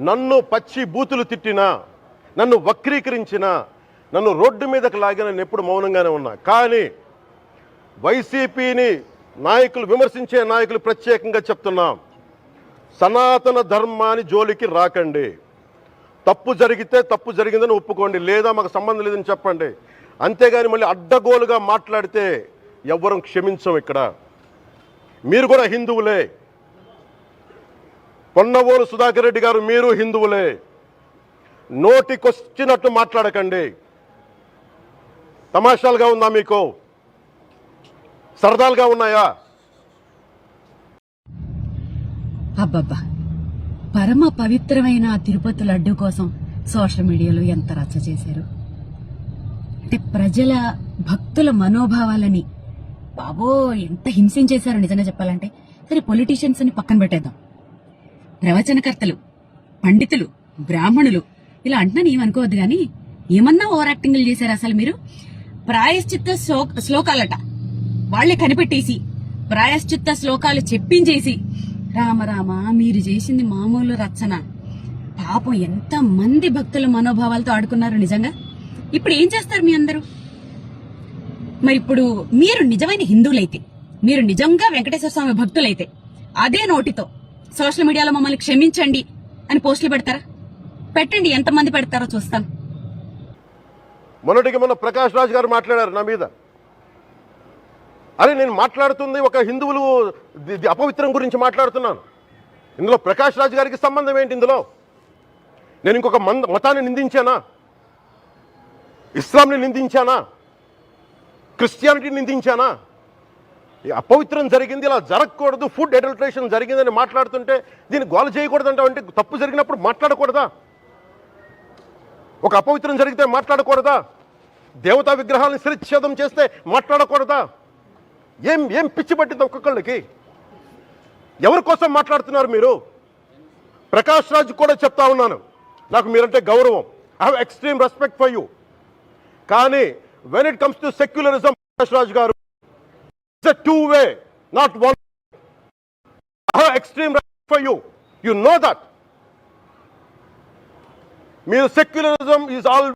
నన్ను పచ్చి బూతులు తిట్టినా నన్ను వక్రీకరించినా నన్ను రోడ్డు మీదకి లాగిన నేను ఎప్పుడు మౌనంగానే ఉన్నా. కానీ వైసీపీని నాయకులు విమర్శించే నాయకులు ప్రత్యేకంగా చెప్తున్నాం సనాతన ధర్మాన్ని జోలికి రాకండి. తప్పు జరిగితే తప్పు జరిగిందని ఒప్పుకోండి. లేదా మాకు సంబంధం లేదని చెప్పండి. అంతేగాని మళ్ళీ అడ్డగోలుగా మాట్లాడితే ఎవ్వరం క్షమించం ఇక్కడ. మీరు కూడా హిందువులే. పొన్నవోలు సుధాకర్ రెడ్డి గారు మీరు హిందువులే. నోటికొచ్చినట్టు మాట్లాడకండి. తమాషాలుగా ఉందా మీకు? సరదాలుగా ఉన్నాయా? అబ్బబ్బా. పరమ పవిత్రమైన తిరుపతి లడ్డు కోసం సోషల్ మీడియాలో ఎంత రచ్చ చేశారు. అంటే ప్రజల భక్తుల మనోభావాలని బాబో ఎంత హింసించేశారు నిజంగా చెప్పాలంటే. సరే పొలిటీషియన్స్ అని పక్కన పెట్టేద్దాం. ప్రవచనకర్తలు పండితులు బ్రాహ్మణులు ఇలా అంటున్నాను ఏమనుకోవద్దు కానీ ఏమన్నా ఓవర్ యాక్టింగ్లు చేశారు అసలు మీరు? ప్రాయశ్చిత్త శ్లో- శ్లోకాలట. వాళ్ళే కనిపెట్టేసి ప్రాయశ్చిత్త శ్లోకాలు చెప్పించేసి రామ రామ మీరు చేసింది మామూలు రచన. పాపం ఎంత మంది భక్తుల మనోభావాలతో ఆడుకున్నారు నిజంగా? ఇప్పుడు ఏం చేస్తారు మీ అందరూ? మరి ఇప్పుడు మీరు నిజమైన హిందువులైతే మీరు నిజంగా వెంకటేశ్వర స్వామి భక్తులైతే అదే నోటితో సోషల్ మీడియాలో మమ్మల్ని క్షమించండి అని పోస్టులు పెడతారా? పెట్టండి ఎంతమంది పెడతారో చూస్తాను మొన్నటికి మొన్న ప్రకాష్ రాజ్ గారు మాట్లాడారు నా మీద. అరే నేను మాట్లాడుతుంది ఒక హిందువులు అపవిత్రం గురించి మాట్లాడుతున్నాను. ఇందులో ప్రకాష్ రాజ్ గారికి సంబంధం ఏంటి ఇందులో? నేను ఇంకొక మంద మతాన్ని నిందించానా? ఇస్లాంని నిందించానా? క్రిస్టియానిటీని నిందించానా? అపవిత్రం జరిగింది ఇలా జరగకూడదు ఫుడ్ అడల్ట్రేషన్ జరిగిందని మాట్లాడుతుంటే దీన్ని గోల చేయకూడదు అంటే తప్పు జరిగినప్పుడు మాట్లాడకూడదా? ఒక అపవిత్రం జరిగితే మాట్లాడకూడదా? దేవతా విగ్రహాలను శిరచ్ఛేదం చేస్తే మాట్లాడకూడదా? ఏం ఏం పిచ్చి పట్టింది ఒక్కొక్కళ్ళకి? ఎవరి కోసం మాట్లాడుతున్నారు మీరు? ప్రకాష్ రాజ్ కూడా చెప్తా ఉన్నాను. నాకు మీరంటే గౌరవం. I have extreme respect for you కానీ when it comes to secularism Prakash Raj గారు it's two way not one I have extreme respect for you you know that మీరు secularism is all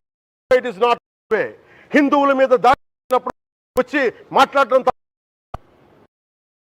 it is not way హిందువుల మీద దాడి చేసినప్పుడు వచ్చి మాట్లాడటం